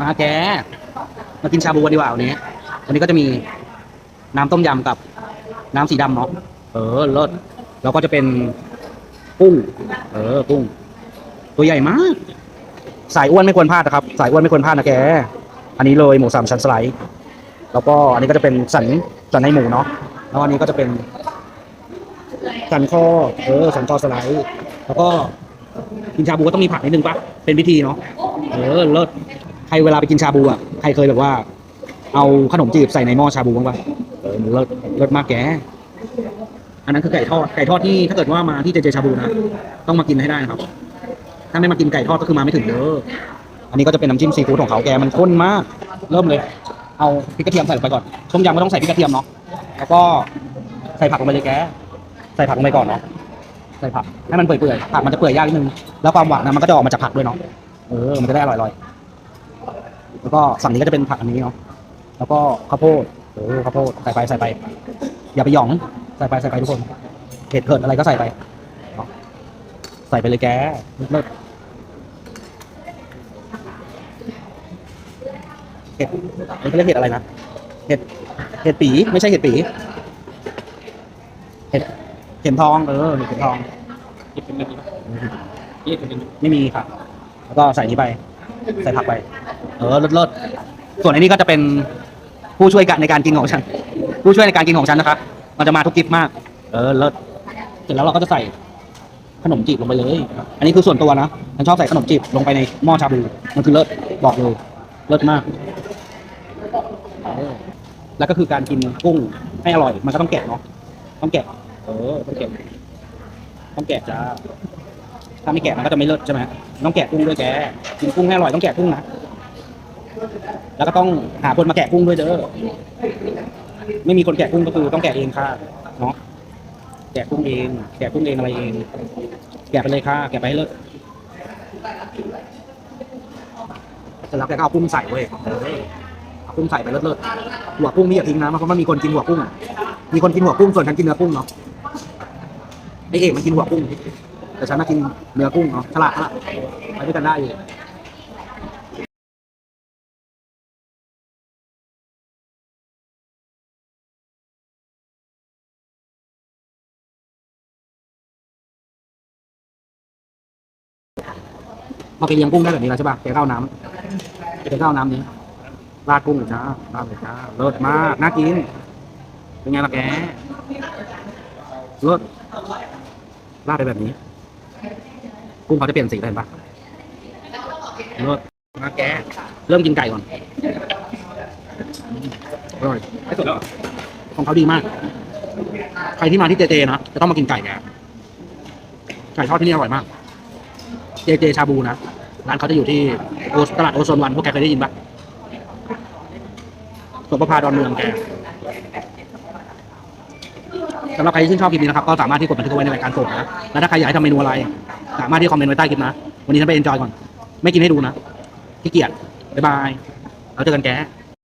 มาแกมากินชาบูกันดีกว่าวันนี้ วันนี้ก็จะมีน้ำต้มยำกับน้ำสีดำเนาะ เออเลิศแล้วก็จะเป็นกุ้ง เออกุ้ง ตัวใหญ่มาก สายอ้วนไม่ควรพลาดนะครับ สายอ้วนไม่ควรพลาดนะแก อันนี้เลยหมูสามชั้นสไลด์ แล้วก็อันนี้ก็จะเป็นสันสันในหมูเนาะ แล้วอันนี้ก็จะเป็นสันคอ เออสันคอสไลด์ แล้วก็กินชาบูก็ต้องมีผักนิดนึงปะเป็นพิธีเนาะ เออเลิศ ใครเวลาไปกินชาบูอะใครเคยแบบว่า เอาขนมจีบใส่ในหม้อชาบูบ้างปะเออเลิศเลิศมากแกอันนั้นคือไก่ทอดไก่ทอดที่ถ้าเกิดว่ามาที่เจเจชาบูนะต้องมากินให้ได้นะครับถ้าไม่มากินไก่ทอดก็คือมาไม่ถึงเด้ออันนี้ก็จะเป็นน้ำจิ้มซีฟู้ดของเขาแกมันข้นมากเริ่มเลย เอาพริกกระเทียมใส่ลงไปก่อนต้มยำก็ต้องใส่พริกกระเทียมเนาะแล้วก็ใส่ผักลงไปเลยแกใส่ผักลงไปก่อนเนาะใส่ผักให้มันเปื่อยๆผักมันจะเปื่อยยากนิดนึงแล้วความหวานนะมันก็จะออกมาจากผักด้วยเนาะเออมันจะได้อร่อยๆ แล้วก็ฝั่งนี้ก็จะเป็นผักอันนี้เนาะแล้วก็ข้าวโพดเออข้าวโพดใส่ไปใส่ไป อย่าไปหยองใส่ไปใส่ไปทุกคนเห็ดเผิดอะไรก็ใส่ไปเนาะใส่ไปเลยแกเลิศเห็ดมันเรียกเห็ดอะไรนะ เห็ด เห็ดปีไม่ใช่เห็ดปี เห็ด เข็มทองเออเห็ดเข็มทองคิดเป็นแบบนี้ปะคิดเป็นแบบนี้ไม่มีครับแล้วก็ใส่นี้ไป ใส่ผักไป เออเลิศเลิศส่วนอันนี้ก็จะเป็นผู้ช่วยกันในการกินของฉัน ผู้ช่วยในการกินของฉันนะคะ มันจะมาทุกคลิปมาก เออเลิศเสร็จแล้วเราก็จะใส่ขนมจีบลงไปเลย อันนี้คือส่วนตัวนะฉันชอบใส่ขนมจีบลงไปในหม้อชาบูมันคือเลิศบอกเลย เลิศมาก แล้วก็คือการกินกุ้งให้อร่อย มันก็ต้องแกะเนาะ ต้องแกะ เออ ต้องแกะ ต้องแกะจ้าถ้าไม่แกะมันก็จะไม่เลิศใช่ไหมต้องแกะกุ้งด้วยแกกินกุ้งให้อร่อยต้องแกะกุ้งนะ แล้วก็ต้องหาคนมาแกะกุ้งด้วยเด้อไม่มีคนแกะกุ้งก็คือต้องแกะเองค่ะเนาะแกะกุ้งเอง แกะกุ้งเองอะไรเอง แกะไปเลยค่ะ แกะไปให้เลิศเสร็จแล้วแกก็เอากุ้งใส่เว้ยเอากุ้งใส่ไปเลิศๆหัวกุ้งนี่อย่าทิ้งนะเพราะมันมีคนกินหัวกุ้งมีคนกินหัวกุ้งส่วนฉันกินเนื้อกุ้งเนาะไอเอกมันกินหัวกุ้งแต่ฉันมากินเนื้อกุ้งเนาะฉลาดฉลาดไปด้วยกันได้อยู่ พอไปเลี้ยงกุ้งได้แบบนี้แล้วใช่ป่ะแกก็เอาน้ำแกก็เอาน้ำนี้ราดกุ้งเลยจ้าราดเลยจ้าเลิศมากน่ากินเป็นไงล่ะแกเลิศราดไปแบบนี้ กุ้งเขาจะเปลี่ยนสีเห็นปะเลิศมาแกเริ่มกินไก่ก่อนอร่อยไม่สุดแล้วของเขาดีมาก ใครที่มาที่เจเจนะจะต้องมากินไก่แกไก่ทอดที่นี่อร่อยมาก เจเจชาบูนะ ร้านเขาจะอยู่ที่โอตลาดโอโซนวันพวกแกเคยได้ยินปะสวนประพาดอนเมืองแกสำหรับใครที่ชื่นชอบคลิปนี้นะครับ ก็สามารถที่กดบันทึกเอาไว้ในรายการสดนะ แล้วถ้าใครอยากให้ทำเมนูอะไร สามารถที่คอมเมนต์ไว้ใต้คลิปนะ วันนี้ฉันไปเอนจอยก่อน ไม่กินให้ดูนะขี้เกียจบ๊ายบายแล้วเจอกันแก